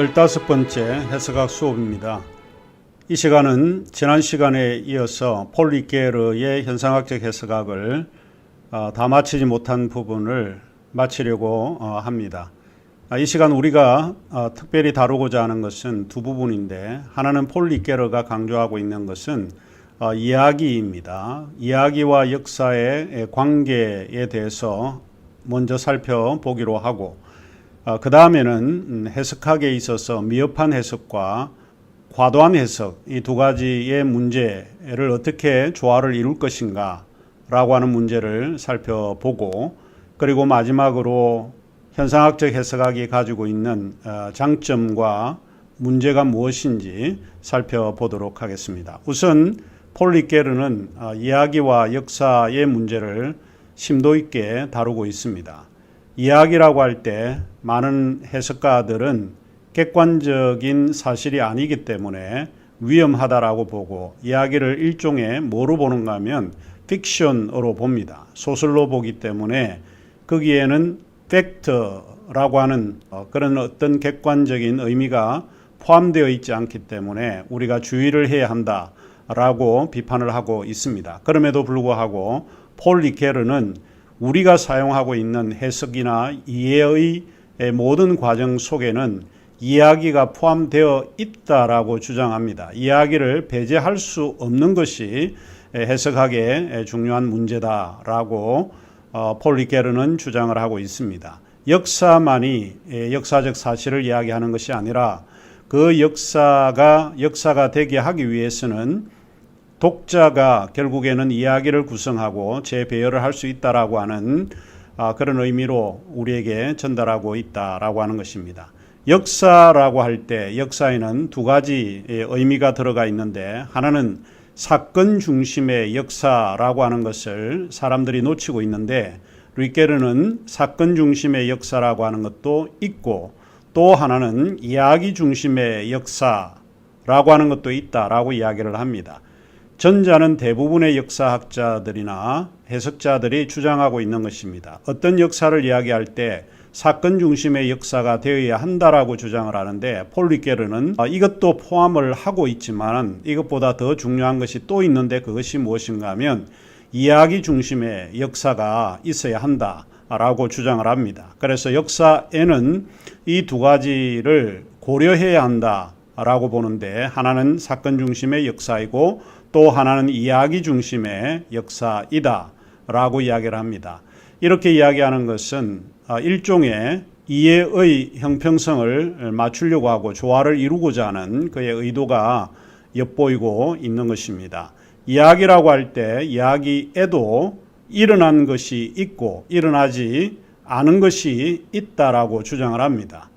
열다섯 번째 해석학 수업입니다. 이 시간은 지난 시간에 이어서 폴 리게르의 현상학적 해석학을 어, 다 마치지 못한 부분을 마치려고 어, 합니다. 아, 이 시간 우리가 어, 특별히 다루고자 하는 것은 두 부분인데 하나는 폴 리게르가 강조하고 있는 것은 어, 이야기입니다. 이야기와 역사의 관계에 대해서 먼저 살펴보기로 하고 그 다음에는 해석학에 있어서 미흡한 해석과 과도한 해석 이 두 가지의 문제를 어떻게 조화를 이룰 것인가 라고 하는 문제를 살펴보고 그리고 마지막으로 현상학적 해석학이 가지고 있는 어, 장점과 문제가 무엇인지 살펴보도록 하겠습니다. 우선 폴리게르는 어, 이야기와 역사의 문제를 심도 있게 다루고 있습니다. 이야기라고 할 때 많은 해석가들은 객관적인 사실이 아니기 때문에 위험하다라고 보고 이야기를 일종의 뭐로 보는가 하면 픽션으로 봅니다. 소설로 보기 때문에 거기에는 팩트라고 하는 어, 그런 어떤 객관적인 의미가 포함되어 있지 않기 때문에 우리가 주의를 해야 한다라고 비판을 하고 있습니다. 그럼에도 불구하고 폴 리케르는 우리가 사용하고 있는 해석이나 이해의 모든 과정 속에는 이야기가 포함되어 있다라고 주장합니다. 이야기를 배제할 수 없는 것이 해석학의 중요한 문제다라고 어, 폴리게르는 주장을 하고 있습니다. 역사만이 역사적 사실을 이야기하는 것이 아니라 그 역사가 역사가 되게 하기 위해서는 독자가 결국에는 이야기를 구성하고 재배열을 할 수 있다라고 하는 아, 그런 의미로 우리에게 전달하고 있다라고 하는 것입니다. 역사라고 할 때 역사에는 두 가지 의미가 들어가 있는데 하나는 사건 중심의 역사라고 하는 것을 사람들이 놓치고 있는데 루이케르는 사건 중심의 역사라고 하는 것도 있고 또 하나는 이야기 중심의 역사라고 하는 것도 있다라고 이야기를 합니다. 전자는 대부분의 역사학자들이나 해석자들이 주장하고 있는 것입니다. 어떤 역사를 이야기할 때 사건 중심의 역사가 되어야 한다라고 주장을 하는데 폴리케르는 이것도 포함을 하고 있지만 이것보다 더 중요한 것이 또 있는데 그것이 무엇인가 하면 이야기 중심의 역사가 있어야 한다 라고 주장을 합니다. 그래서 역사에는 이 두 가지를 고려해야 한다 라고 보는데 하나는 사건 중심의 역사이고 또 하나는 이야기 중심의 역사이다 라고 이야기를 합니다. 이렇게 이야기하는 것은 아, 일종의 이해의 형평성을 맞추려고 하고 조화를 이루고자 하는 그의 의도가 엿보이고 있는 것입니다. 이야기라고 할 때 이야기에도 일어난 것이 있고 일어나지 않은 것이 있다라고 주장을 합니다.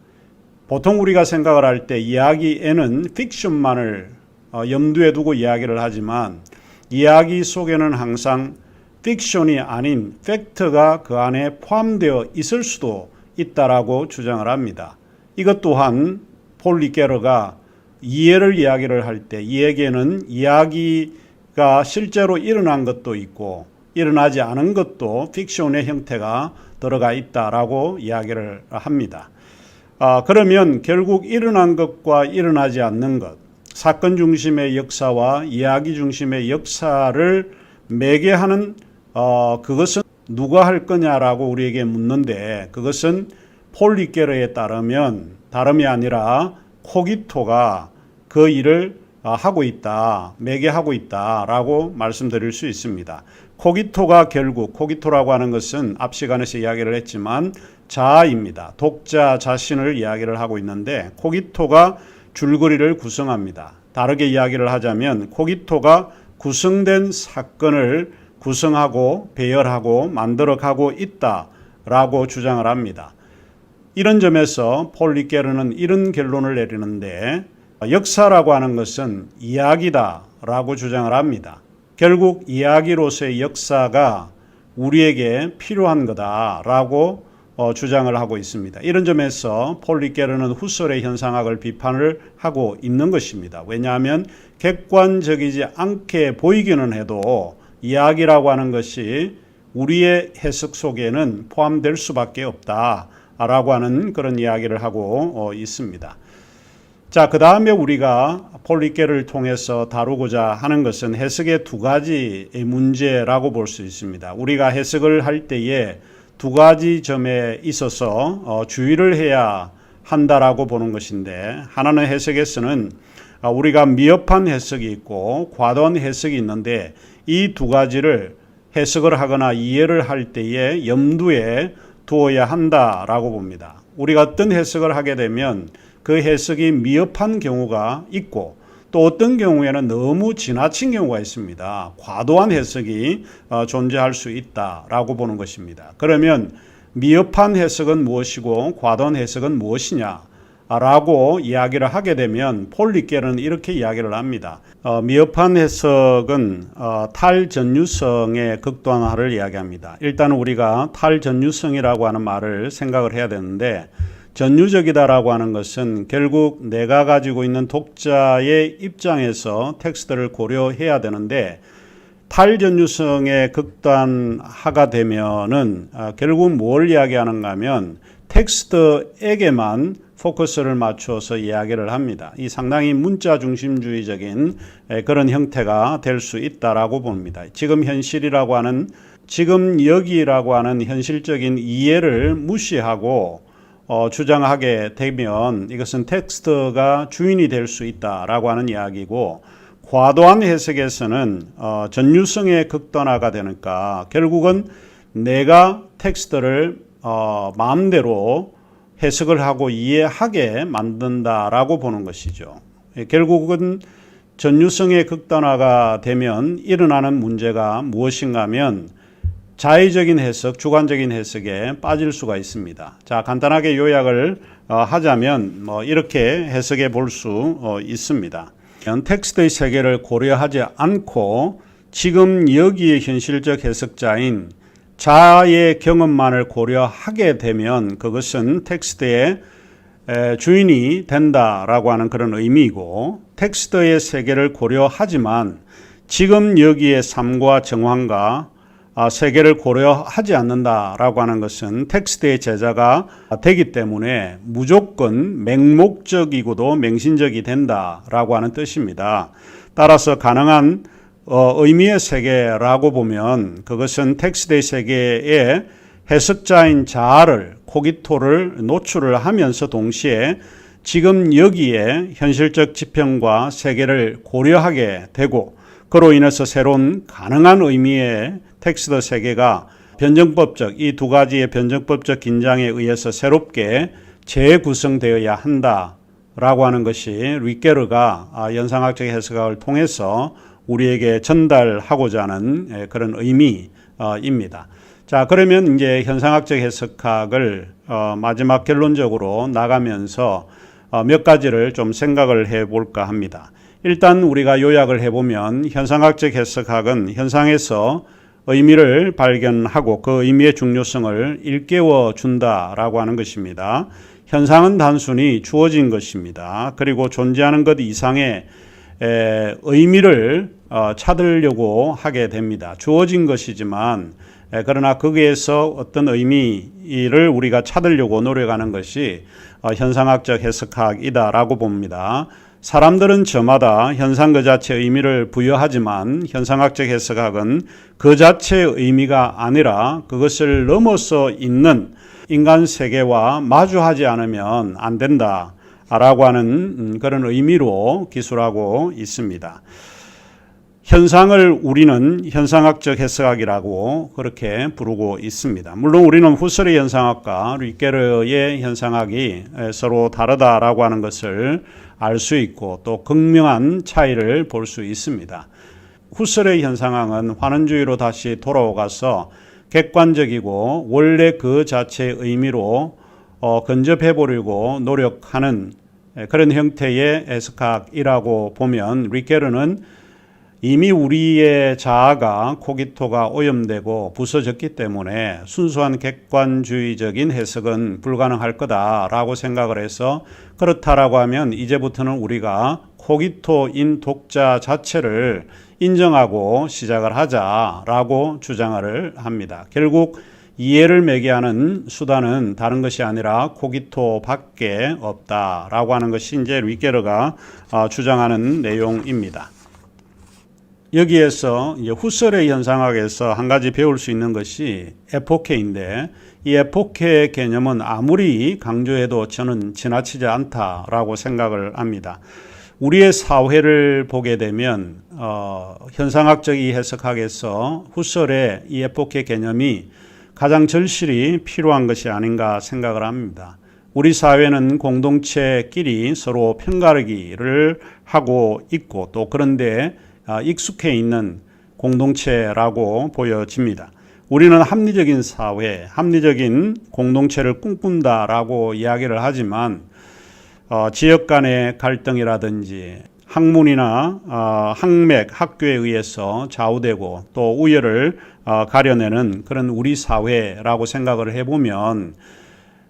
보통 우리가 생각을 할 때 이야기에는 픽션만을 어, 염두에 두고 이야기를 하지만 이야기 속에는 항상 픽션이 아닌 팩트가 그 안에 포함되어 있을 수도 있다라고 주장을 합니다. 이것 또한 폴 리게르가 이해를 이야기를 할 때 이에게는 이야기가 실제로 일어난 것도 있고 일어나지 않은 것도 픽션의 형태가 들어가 있다라고 이야기를 합니다. 아, 그러면 결국 일어난 것과 일어나지 않는 것, 사건 중심의 역사와 이야기 중심의 역사를 매개하는 어, 그것은 누가 할 거냐라고 우리에게 묻는데 그것은 폴리케르에 따르면 다름이 아니라 코기토가 그 일을 어, 하고 있다, 매개하고 있다라고 말씀드릴 수 있습니다. 코기토가 결국 코기토라고 하는 것은 앞 시간에서 이야기를 했지만 자아입니다. 독자 자신을 이야기를 하고 있는데 코기토가 줄거리를 구성합니다. 다르게 이야기를 하자면 코기토가 구성된 사건을 구성하고 배열하고 만들어가고 있다라고 주장을 합니다. 이런 점에서 폴 리케르는 이런 결론을 내리는데 역사라고 하는 것은 이야기다라고 주장을 합니다. 결국 이야기로서의 역사가 우리에게 필요한 거다라고 어, 주장을 하고 있습니다. 이런 점에서 폴 리케르는 후설의 현상학을 비판을 하고 있는 것입니다. 왜냐하면 객관적이지 않게 보이기는 해도 이야기라고 하는 것이 우리의 해석 속에는 포함될 수밖에 없다라고 하는 그런 이야기를 하고 어, 있습니다. 자, 그 다음에 우리가 폴리케를 통해서 다루고자 하는 것은 해석의 두 가지의 문제라고 볼 수 있습니다. 우리가 해석을 할 때에 두 가지 점에 있어서 어, 주의를 해야 한다라고 보는 것인데 하나는 해석에서는 아, 우리가 미흡한 해석이 있고 과도한 해석이 있는데 이 두 가지를 해석을 하거나 이해를 할 때에 염두에 두어야 한다라고 봅니다. 우리가 어떤 해석을 하게 되면 그 해석이 미흡한 경우가 있고 또 어떤 경우에는 너무 지나친 경우가 있습니다. 과도한 해석이 어, 존재할 수 있다라고 보는 것입니다. 그러면 미흡한 해석은 무엇이고 과도한 해석은 무엇이냐? 라고 이야기를 하게 되면 폴리케는 이렇게 이야기를 합니다. 어, 미흡한 해석은 어, 탈전유성의 극단화를 이야기합니다. 일단 우리가 탈전유성이라고 하는 말을 생각을 해야 되는데 전유적이다라고 하는 것은 결국 내가 가지고 있는 독자의 입장에서 텍스트를 고려해야 되는데 탈전유성의 극단화가 되면은 아, 결국 뭘 이야기하는가 하면 텍스트에게만 포커스를 맞춰서 이야기를 합니다. 이 상당히 문자 중심주의적인 그런 형태가 될 수 있다라고 봅니다. 지금 현실이라고 하는 지금 여기라고 하는 현실적인 이해를 무시하고 어, 주장하게 되면 이것은 텍스트가 주인이 될 수 있다라고 하는 이야기고 과도한 해석에서는 어, 전유성의 극단화가 되니까 결국은 내가 텍스트를 어, 마음대로 해석을 하고 이해하게 만든다라고 보는 것이죠. 예, 결국은 전유성의 극단화가 되면 일어나는 문제가 무엇인가 하면 자의적인 해석, 주관적인 해석에 빠질 수가 있습니다. 자, 간단하게 요약을 어, 하자면 뭐 이렇게 해석해 볼수 어, 있습니다. 텍스트의 세계를 고려하지 않고 지금 여기에 현실적 해석자인 자의 경험만을 고려하게 되면 그것은 텍스트의 주인이 된다라고 하는 그런 의미이고 텍스트의 세계를 고려하지만 지금 여기에 삶과 정황과 아, 세계를 고려하지 않는다라고 하는 것은 텍스트의 제자가 되기 때문에 무조건 맹목적이고도 맹신적이 된다라고 하는 뜻입니다. 따라서 가능한 어, 의미의 세계라고 보면 그것은 텍스트의 세계에 해석자인 자아를 코기토를 노출을 하면서 동시에 지금 여기에 현실적 지평과 세계를 고려하게 되고 그로 인해서 새로운 가능한 의미의 텍스트 세계가 변정법적 이 두 가지의 변정법적 긴장에 의해서 새롭게 재구성되어야 한다라고 하는 것이 리케르가 아, 연상학적 해석학을 통해서 우리에게 전달하고자 하는 예, 그런 의미입니다. 자, 그러면 이제 현상학적 해석학을 어, 마지막 결론적으로 나가면서 어, 몇 가지를 좀 생각을 해 볼까 합니다. 일단 우리가 요약을 해보면 현상학적 해석학은 현상에서 의미를 발견하고 그 의미의 중요성을 일깨워 준다라고 하는 것입니다. 현상은 단순히 주어진 것입니다. 그리고 존재하는 것 이상의 의미를 어, 찾으려고 하게 됩니다. 주어진 것이지만 그러나 거기에서 어떤 의미를 우리가 찾으려고 노력하는 것이 어, 현상학적 해석학이다라고 봅니다. 사람들은 저마다 현상 그 자체의 의미를 부여하지만 현상학적 해석학은 그 자체의 의미가 아니라 그것을 넘어서 있는 인간 세계와 마주하지 않으면 안 된다. 라고 하는 음, 그런 의미로 기술하고 있습니다. 현상을 우리는 현상학적 해석학이라고 그렇게 부르고 있습니다. 물론 우리는 후설의 현상학과 리케르의 현상학이 서로 다르다라고 하는 것을 알 수 있고 또 극명한 차이를 볼 수 있습니다. 후설의 현상학은 환원주의로 다시 돌아가서 객관적이고 원래 그 자체의 의미로 어, 근접해 보려고 노력하는 그런 형태의 해석학이라고 보면 리케르는 이미 우리의 자아가 코기토가 오염되고 부서졌기 때문에 순수한 객관주의적인 해석은 불가능할 거다라고 생각을 해서 그렇다라고 하면 이제부터는 우리가 코기토인 독자 자체를 인정하고 시작을 하자라고 주장을 합니다. 결국 이해를 매게 하는 수단은 다른 것이 아니라 코기토밖에 없다라고 하는 것이 이제 리게르가 어, 주장하는 내용입니다. 여기에서 이제 후설의 현상학에서 한 가지 배울 수 있는 것이 에포케인데 이 에포케의 개념은 아무리 강조해도 저는 지나치지 않다라고 생각을 합니다. 우리의 사회를 보게 되면 어, 현상학적 이 해석학에서 후설의 이 에포케 개념이 가장 절실히 필요한 것이 아닌가 생각을 합니다. 우리 사회는 공동체끼리 서로 편가르기를 하고 있고 또 그런데 아, 익숙해 있는 공동체라고 보여집니다. 우리는 합리적인 사회, 합리적인 공동체를 꿈꾼다라고 이야기를 하지만 어, 지역 간의 갈등이라든지 학문이나 어, 학맥, 학교에 의해서 좌우되고 또 우열을 어, 가려내는 그런 우리 사회라고 생각을 해보면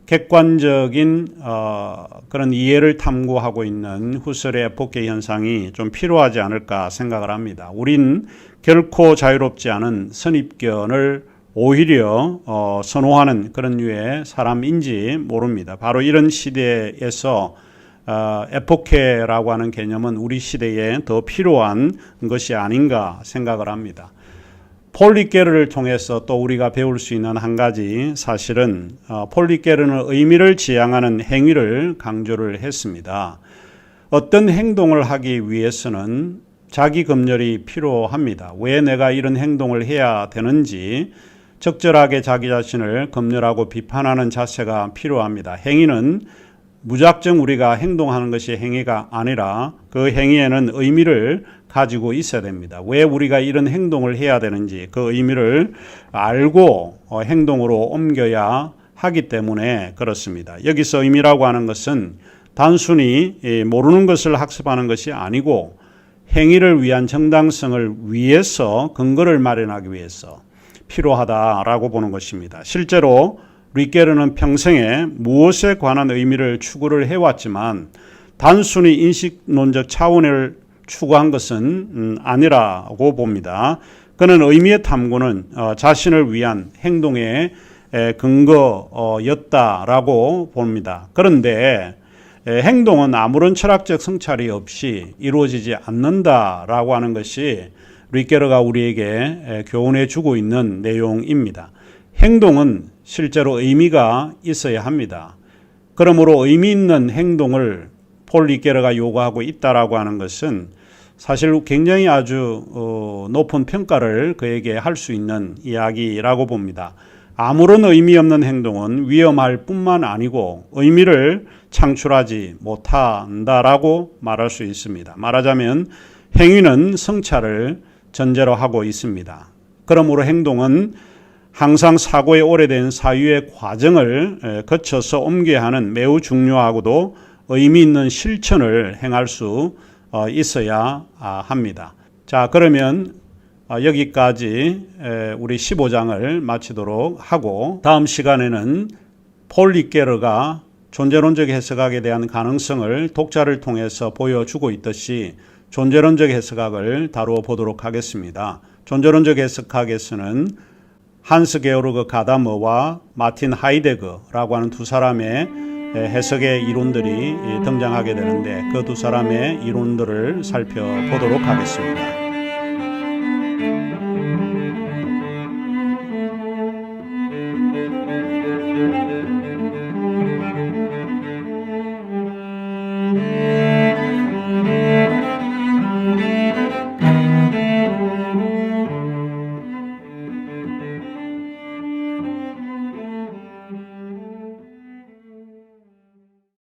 객관적인 어, 그런 이해를 탐구하고 있는 후설의 복개 현상이 좀 필요하지 않을까 생각을 합니다. 우린 결코 자유롭지 않은 선입견을 오히려 어, 선호하는 그런 류의 사람인지 모릅니다. 바로 이런 시대에서 어, 에포케라고 하는 개념은 우리 시대에 더 필요한 것이 아닌가 생각을 합니다. 폴리게르를 통해서 또 우리가 배울 수 있는 한 가지 사실은 어, 폴리게르는 의미를 지향하는 행위를 강조를 했습니다. 어떤 행동을 하기 위해서는 자기 검열이 필요합니다. 왜 내가 이런 행동을 해야 되는지 적절하게 자기 자신을 검열하고 비판하는 자세가 필요합니다. 행위는 무작정 우리가 행동하는 것이 행위가 아니라 그 행위에는 의미를 가지고 있어야 됩니다. 왜 우리가 이런 행동을 해야 되는지 그 의미를 알고 어, 행동으로 옮겨야 하기 때문에 그렇습니다. 여기서 의미라고 하는 것은 단순히 모르는 것을 학습하는 것이 아니고 행위를 위한 정당성을 위해서 근거를 마련하기 위해서 필요하다라고 보는 것입니다. 실제로 리게르는 평생에 무엇에 관한 의미를 추구를 해왔지만 단순히 인식론적 차원을 추구한 것은 음, 아니라고 봅니다. 그는 의미의 탐구는 어, 자신을 위한 행동의 근거였다라고 봅니다. 그런데 행동은 아무런 철학적 성찰이 없이 이루어지지 않는다라고 하는 것이 리게르가 우리에게 교훈해 주고 있는 내용입니다. 행동은 실제로 의미가 있어야 합니다. 그러므로 의미 있는 행동을 폴 리게르가 요구하고 있다라고 하는 것은 사실 굉장히 아주 어, 높은 평가를 그에게 할 수 있는 이야기라고 봅니다. 아무런 의미 없는 행동은 위험할 뿐만 아니고 의미를 창출하지 못한다라고 말할 수 있습니다. 말하자면 행위는 성찰을 전제로 하고 있습니다. 그러므로 행동은 항상 사고의 오래된 사유의 과정을 거쳐서 옮겨야 하는 매우 중요하고도 의미 있는 실천을 행할 수 어, 있어야 아, 합니다. 자, 그러면 어, 여기까지 우리 15장을 마치도록 하고 다음 시간에는 폴 리게르가 존재론적 해석학에 대한 가능성을 독자를 통해서 보여주고 있듯이 존재론적 해석학을 다루어 보도록 하겠습니다. 존재론적 해석학에서는 한스 게오르그 가다머와 마틴 하이데거라고 하는 두 사람의 해석의 이론들이 등장하게 되는데 그 두 사람의 이론들을 살펴보도록 하겠습니다.